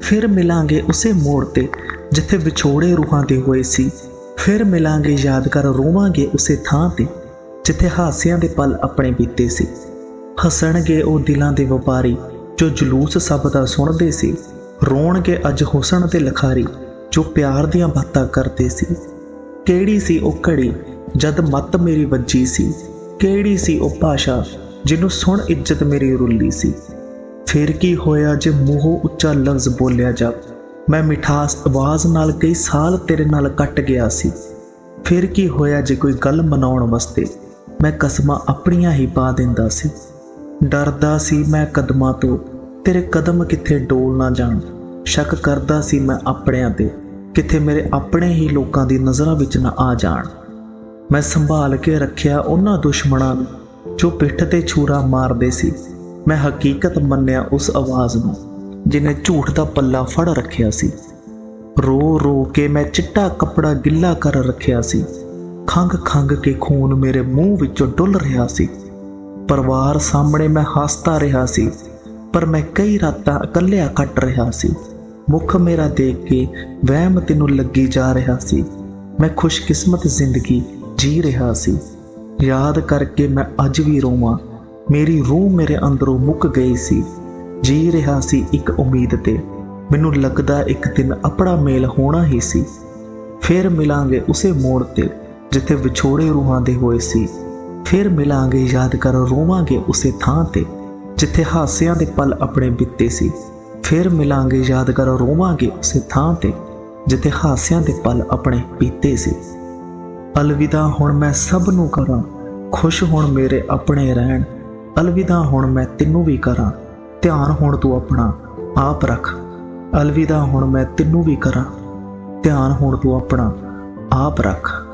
ਫਿਰ ਮਿਲਾਂਗੇ ਉਸੇ ਮੋੜ ਤੇ, ਜਿੱਥੇ ਵਿਛੋੜੇ ਰੂਹਾਂ ਦੇ ਹੋਏ ਸੀ। ਫਿਰ ਮਿਲਾਂਗੇ ਯਾਦਗਾਰ ਰੋਵਾਂਗੇ ਉਸੇ ਥਾਂ ਤੇ, ਜਿੱਥੇ ਹਾਸਿਆਂ ਦੇ ਪਲ ਆਪਣੇ ਬੀਤੇ ਸੀ। ਹੱਸਣਗੇ ਉਹ ਦਿਲਾਂ ਦੇ ਵਪਾਰੀ, ਜੋ ਜਲੂਸ ਸਭ ਦਾ ਸੁਣਦੇ ਸੀ। ਰੋਣਗੇ ਅੱਜ ਹੁਸਨ ਤੇ ਲਖਾਰੀ, ਜੋ ਪਿਆਰ ਦੀਆਂ ਬਾਤਾਂ ਕਰਦੇ ਸੀ। ਕਿਹੜੀ ਸੀ ਉਹ ਘੜੀ, ਜਦ ਮੱਤ ਮੇਰੀ ਵੱਜੀ ਸੀ? ਕਿਹੜੀ ਸੀ ਉਹ ਭਾਸ਼ਾ, ਜਿਹਨੂੰ ਸੁਣ ਇੱਜ਼ਤ ਮੇਰੀ ਰੁੱਲੀ ਸੀ? ਫਿਰ ਕੀ ਹੋਇਆ ਜੇ ਮੂੰਹੋਂ ਉੱਚਾ ਲਫ਼ਜ਼ ਬੋਲਿਆ ਜਾ ਮੈਂ ਮਿਠਾਸ ਆਵਾਜ਼ ਨਾਲ ਕਈ ਸਾਲ ਤੇਰੇ ਨਾਲ ਕੱਟ ਗਿਆ ਸੀ। ਫਿਰ ਕੀ ਹੋਇਆ ਜੇ ਕੋਈ ਗੱਲ ਮਨਾਉਣ ਵਾਸਤੇ ਮੈਂ ਕਸਮਾਂ ਆਪਣੀਆਂ ਹੀ ਪਾ ਦਿੰਦਾ ਸੀ। ਡਰਦਾ ਸੀ ਮੈਂ ਕਦਮਾਂ ਤੋਂ, ਤੇਰੇ ਕਦਮ ਕਿੱਥੇ ਡੋਲ ਨਾ ਜਾਣ। ਸ਼ੱਕ ਕਰਦਾ ਸੀ ਮੈਂ ਆਪਣਿਆਂ ਤੇ, ਕਿੱਥੇ ਮੇਰੇ ਆਪਣੇ ਹੀ ਲੋਕਾਂ ਦੀ ਨਜ਼ਰਾਂ ਵਿੱਚ ਨਾ ਆ ਜਾਣ। ਮੈਂ ਸੰਭਾਲ ਕੇ ਰੱਖਿਆ ਉਹਨਾਂ ਦੁਸ਼ਮਣਾਂ ਨੂੰ, ਜੋ ਪਿੱਠ ਤੇ ਛੁਰਾ ਮਾਰਦੇ ਸੀ। ਮੈਂ ਹਕੀਕਤ ਮੰਨਿਆ ਉਸ ਆਵਾਜ਼ ਨੂੰ ਜਿਨੇ ਝੂਠ ਦਾ ਪੱਲਾ ਫੜ ਰੱਖਿਆ ਸੀ। ਰੋ ਰੋ ਕੇ ਮੈਂ ਚਿੱਟਾ ਕੱਪੜਾ ਗਿੱਲਾ ਕਰ ਰੱਖਿਆ ਸੀ। ਖੰਗ ਖੰਗ ਕੇ ਖੂਨ ਮੇਰੇ ਮੂੰਹ ਵਿੱਚੋਂ ਡੁੱਲ ਰਿਹਾ ਸੀ। ਪਰਿਵਾਰ ਸਾਹਮਣੇ ਮੈਂ ਹੱਸਦਾ ਰਿਹਾ ਸੀ, ਪਰ ਮੈਂ ਕਈ ਰਾਤਾਂ ਇਕੱਲਿਆ ਕੱਟ ਰਿਹਾ ਸੀ। ਮੁਖ ਮੇਰਾ ਦੇਖ ਕੇ ਵਹਿਮ ਤੈਨੂੰ ਲੱਗੀ ਜਾ ਰਿਹਾ ਸੀ। ਮੈਂ ਖੁਸ਼ਕਿਸਮਤ ਜ਼ਿੰਦਗੀ ਜੀ ਰਿਹਾ ਸੀ। ਯਾਦ ਕਰਕੇ ਮੈਂ ਅੱਜ ਵੀ ਰੋਵਾਂ। ਮੇਰੀ ਰੂਹ ਮੇਰੇ ਅੰਦਰੋਂ ਮੁੱਕ ਗਈ ਸੀ। ਜੀ ਰਿਹਾ ਸੀ ਇੱਕ ਉਮੀਦ ਤੇ। ਮੈਨੂੰ ਲੱਗਦਾ ਇੱਕ ਦਿਨ ਆਪਣਾ ਮੇਲ ਹੋਣਾ ਹੀ ਸੀ। ਫਿਰ ਮਿਲਾਂਗੇ ਉਸੇ ਮੋੜ ਤੇ, ਜਿੱਥੇ ਵਿਛੋੜੇ ਰੂਹਾਂ ਦੇ ਹੋਏ ਸੀ। ਫਿਰ ਮਿਲਾਂਗੇ, ਯਾਦ ਕਰ, ਰੋਵਾਂਗੇ ਉਸੇ ਥਾਂ ਤੇ, ਜਿੱਥੇ ਹਾਸਿਆਂ ਦੇ ਪਲ ਆਪਣੇ ਬੀਤੇ ਸੀ। ਫਿਰ ਮਿਲਾਂਗੇ, ਯਾਦ ਕਰ, ਰੋਵਾਂਗੇ ਉਸੇ ਥਾਂ ਤੇ, ਜਿੱਥੇ ਹਾਸਿਆਂ ਦੇ ਪਲ ਆਪਣੇ ਬੀਤੇ ਸੀ। ਅਲਵਿਦਾ, ਹੁਣ ਮੈਂ ਸਭ ਨੂੰ ਕਰਾਂ। ਖੁਸ਼ ਹੁਣ ਮੇਰੇ ਆਪਣੇ ਰਹਿਣ। ਅਲਵਿਦਾ ਹੁਣ ਮੈਂ ਤੈਨੂੰ ਵੀ ਕਰਾਂ, ਧਿਆਨ ਹੁਣ ਤੂੰ ਆਪਣਾ ਆਪ ਰੱਖ। ਅਲਵਿਦਾ ਹੁਣ ਮੈਂ ਤੈਨੂੰ ਵੀ ਕਰਾਂ, ਧਿਆਨ ਹੁਣ ਤੂੰ ਆਪਣਾ ਆਪ ਰੱਖ।